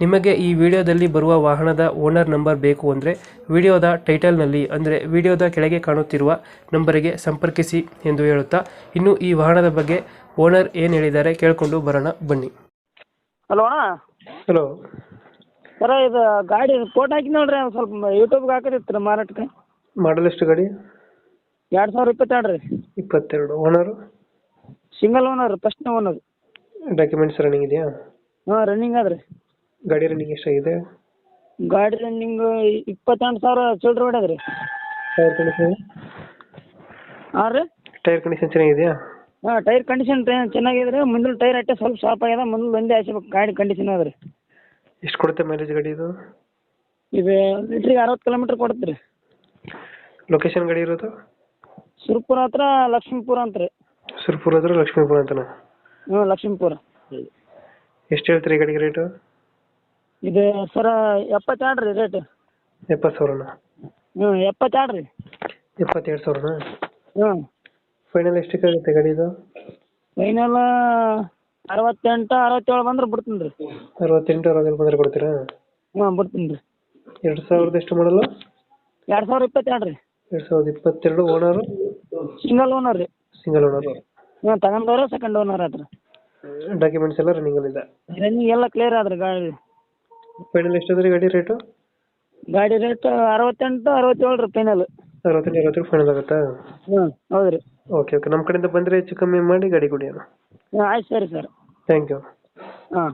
ನಿಮಗೆ ಈ ವಿಡಿಯೋದಲ್ಲಿ ಬರುವ ವಾಹನದ ಓನರ್ ನಂಬರ್ ಬೇಕು ಅಂದರೆ ವಿಡಿಯೋದ ಟೈಟಲ್ನಲ್ಲಿ ಅಂದರೆ ವಿಡಿಯೋದ ಕೆಳಗೆ ಕಾಣುತ್ತಿರುವ ನಂಬರಿಗೆ ಸಂಪರ್ಕಿಸಿ ಎಂದು ಹೇಳುತ್ತಾ ಇನ್ನು ಈ ವಾಹನದ ಬಗ್ಗೆ ಓನರ್ ಏನು ಹೇಳಿದ್ದಾರೆ ಕೇಳಿಕೊಂಡು ಬರೋಣ ಬನ್ನಿ. ಹಲೋ ಅಣ್ಣ? ಹಲೋ. ಸರ ಇದು ಗಾಡಿ ಫೋಟೋ ಹಾಕಿ ನೋಡ್ರಿ ಒಂದು ಸ್ವಲ್ಪ ಯೂಟ್ಯೂಬ್ಗೆ ಹಾಕೋದಿತ್ತು ಮಾರಾಟಕ್ಕೆ. ಮಾಡಲ್ ಎಷ್ಟು ಗಾಡಿ? ಎರಡು ಸಾವಿರ ಇಪ್ಪತ್ತೆರಡು ರೀ. ಇಪ್ಪತ್ತೆರಡು. ಓನರ್ ಸಿಂಗಲ್ ಓನರ್ ಫಸ್ಟ್ನೇ ಓನರ್ ಡಾಕ್ಯುಮೆಂಟ್ಸ್ ರನ್ನಿಂಗ್ ಇದೆಯಾ? ಹಾಂ ರನ್ನಿಂಗ್ ಆದ್ರೆ ರೀ. ಗಾಡಿ ರನ್ನಿಂಗ್ ಎಷ್ಟಾಗಿದೆ ಗಾಡಿ ರನ್ನಿಂಗ್ ಇಪ್ಪತ್ತೆಂಟು ಸಾವಿರ ಚಿಲ್ಡ್ರ್ ಹೊಡ್ಯದ ರೀ ಟೈರ್ ಕಂಡೀಷನ್ ಹಾಂ ರೀ? ಟೈರ್ ಕಂಡೀಷನ್ ಚೆನ್ನಾಗಿದೆಯಾ? ಹಾಂ ಟೈರ್ ಕಂಡೀಷನ್ ಚೆನ್ನಾಗಿದೆ ರೀ ಮುಂದಿನ ಟೈರ್ ಅಟ್ಟೆ ಸ್ವಲ್ಪ ಶಾಪ್ ಆಗ್ಯದ ಮುಂದೆ ಒಂದೇ ಹಾಕ್ಸ್ಬೇಕು ಗಾಡಿ ಕಂಡೀಷನ್ ಅದ ರೀ. ಎಷ್ಟು ಕೊಡುತ್ತೆ ಮೈಲೇಜ್ ಗಾಡಿ ಇದು? ಇದು ಲೀಟ್ರಿಗೆ ಅರವತ್ತು ಕಿಲೋಮೀಟ್ರ್ ಕೊಡುತ್ತೆ ರೀ. ಲೊಕೇಶನ್ ಗಾಡಿ ಇರೋದು? ಸುರ್ಪುರ ಹತ್ರ ಲಕ್ಷ್ಮೀಪುರ ಅಂತ ರೀ. ಸುರ್ಪುರ ಹತ್ರ ಲಕ್ಷ್ಮೀಪುರ ಅಂತನಾ? ಹ್ಞೂ ಲಕ್ಷ್ಮೀಪುರ. ಎಷ್ಟು ಹೇಳ್ತೀರಿ ಗಾಡಿಗೆ ರೇಟು ಇದು ಸರ ಎಪ್ಪತ್ತೆರಡು ರೀ ರೇಟ್ ಎಪ್ಪತ್ತು ಸಾವಿರನಾ? ಹ್ಞೂ ಎಪ್ಪತ್ತೆರಡು ರೀ. ಎಪ್ಪತ್ತೆರಡು ಸಾವಿರನಾ? ಹ್ಞೂ. ಫೈನಲ್ ಎಷ್ಟಕ್ಕೆ ಆಗುತ್ತೆ ಗಾಡಿ ಇದು? ಫೈನಲ್ ಅರವತ್ತೆಂಟು ಅರವತ್ತೇಳು ಬಂದ್ರೆ ಬಿಡ್ತೀನಿ ರೀ. ಅರವತ್ತೆಂಟು ಅರವತ್ತೇಳು ಬಂದರೆ ಕೊಡ್ತೀರಾ? ಹ್ಞೂ ಬಿಡ್ತೀನಿ ರೀ. ಎರಡು ಸಾವಿರದ ಎಷ್ಟು ಮಾಡಲು ಎರಡು ಸಾವಿರ ಇಪ್ಪತ್ತೆರಡು ರೀ. ಎರಡು ಸಾವಿರದ ಇಪ್ಪತ್ತೆರಡು ಓನರು ಸಿಂಗಲ್ ಓನರ್ ರೀ. ಸಿಂಗಲ್ ಓನರು ಹ್ಞೂ ತಗೊಂಡವ್ರೆ ಸೆಕೆಂಡ್ ಓನರ್ ಆದ್ರೆ. ಡಾಕ್ಯುಮೆಂಟ್ಸ್ ಎಲ್ಲ ರನ್ನಿಂಗಲ್ಲಿದೆ ರನ್ನಿಂಗ್ ಎಲ್ಲ ಕ್ಲಿಯರ್ ಆದ್ರೆ ಗಾಡಿ. ಫೈನಲ್ ಎಷ್ಟಾದ್ರಿ ಗಾಡಿ ರೇಟು ಗಾಡಿ ರೇಟ್ ಅರವತ್ತೆಂಟು ಅರವತ್ತೇಳು ರೀ ಫೈನಲ್ ಅರವತ್ತೆಂಟು ಅರವತ್ತೇಳು ಫೈನಲ್ ಆಗುತ್ತಾ? ಹ್ಞೂ ಹೌದು ರೀ ಓಕೆ ಓಕೆ ನಮ್ಮ ಕಡೆಯಿಂದ ಬಂದರೆ ಹೆಚ್ಚು ಕಮ್ಮಿ ಮಾಡಿ ಗಾಡಿ ಕೊಡಿ ಅಣ್ಣ. ಹ್ಞೂ ಆಯ್ತು ಸರಿ ಸರ್. ಥ್ಯಾಂಕ್ ಯು ಹಾಂ.